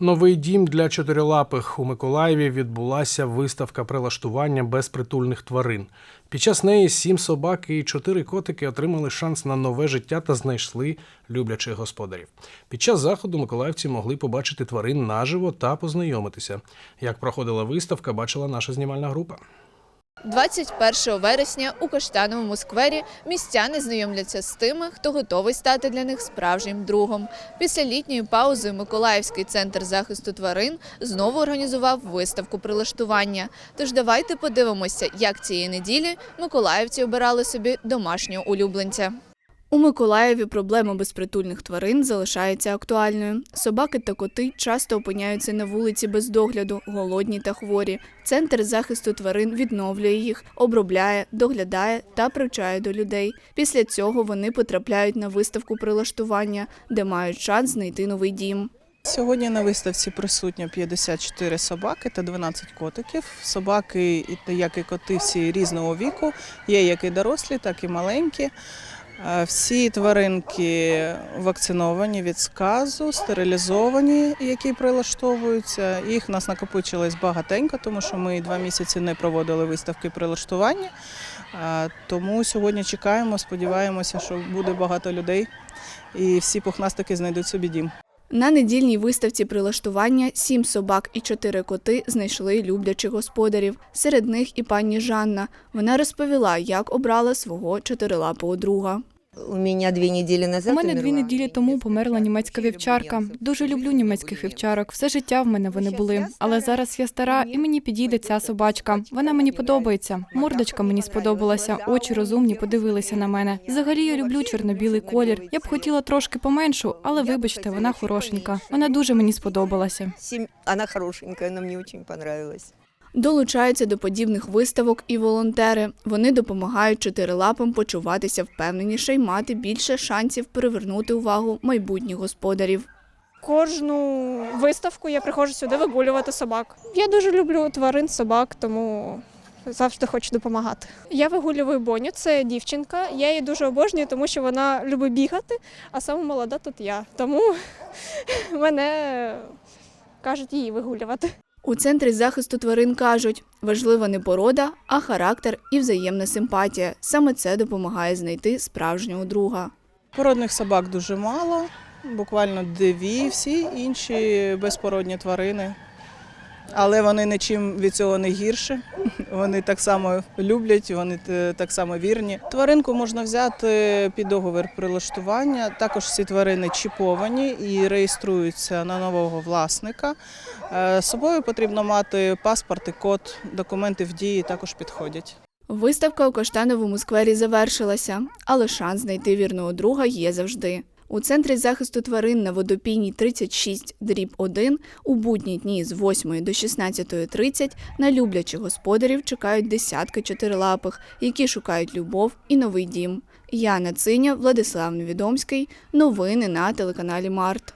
Новий дім для чотирилапих у Миколаєві відбулася виставка прилаштування безпритульних тварин. Під час неї сім собак і чотири котики отримали шанс на нове життя та знайшли люблячих господарів. Під час заходу миколаївці могли побачити тварин наживо та познайомитися. Як проходила виставка, бачила наша знімальна група. 21 вересня у Каштановому сквері містяни знайомляться з тими, хто готовий стати для них справжнім другом. Після літньої паузи Миколаївський центр захисту тварин знову організував виставку прилаштування. Тож давайте подивимося, як цієї неділі миколаївці обирали собі домашнього улюбленця. У Миколаєві проблема безпритульних тварин залишається актуальною. Собаки та коти часто опиняються на вулиці без догляду, голодні та хворі. Центр захисту тварин відновлює їх, обробляє, доглядає та привчає до людей. Після цього вони потрапляють на виставку прилаштування, де мають шанс знайти новий дім. Сьогодні на виставці присутньо 54 собаки та 12 котиків. Собаки, як і коти, всі різного віку. Є як і дорослі, так і маленькі. Е, Всі тваринки вакциновані від сказу, стерилізовані, які прилаштовуються. Їх у нас накопичилось багатенько, тому що ми два місяці не проводили виставки прилаштування. Е, Тому сьогодні чекаємо, сподіваємося, що буде багато людей і всі пухнастики знайдуть собі дім. На недільній виставці прилаштування сім собак і чотири коти знайшли люблячих господарів. Серед них і пані Жанна. Вона розповіла, як обрала свого чотирилапого друга. У мене дві неділі назад У мене дві неділі тому померла німецька вівчарка. Дуже люблю німецьких вівчарок. Все життя в мене вони були. Але зараз я стара і мені підійде ця собачка. Вона мені подобається. Мордочка мені сподобалася, очі розумні подивилися на мене. Взагалі я люблю чорно-білий колір. Я б хотіла трошки поменшу, але вибачте, вона хорошенька. Вона дуже мені сподобалася. Сім- Она хорошенькая, она мне очень понравилась. Долучаються до подібних виставок і волонтери. Вони допомагають чотирилапам почуватися впевненіше й мати більше шансів привернути увагу майбутніх господарів. Кожну виставку я приходжу сюди вигулювати собак. Я дуже люблю тварин, собак, тому завжди хочу допомагати. Я вигулюю Боню, це дівчинка. Я її дуже обожнюю, тому що вона любить бігати, а саме молода тут я. Тому мене кажуть її вигулювати. У центрі захисту тварин кажуть, важлива не порода, а характер і взаємна симпатія. Саме це допомагає знайти справжнього друга. Породних собак дуже мало, буквально дві, всі інші безпородні тварини. Але вони нічим від цього не гірше. Вони так само люблять, вони так само вірні. Тваринку можна взяти під договір прилаштування. Також всі тварини чіповані і реєструються на нового власника. Е, З собою потрібно мати паспорт і код, документи в дії також підходять. Виставка у Каштановому сквері завершилася, але шанс знайти вірного друга є завжди. У центрі захисту тварин на водопійній 36 дріб 1 у будні дні з 8 до 16.30 на люблячих господарів чекають десятки чотирилапих, які шукають любов і новий дім. Яна Циня, Владислав Невідомський. Новини на телеканалі Март.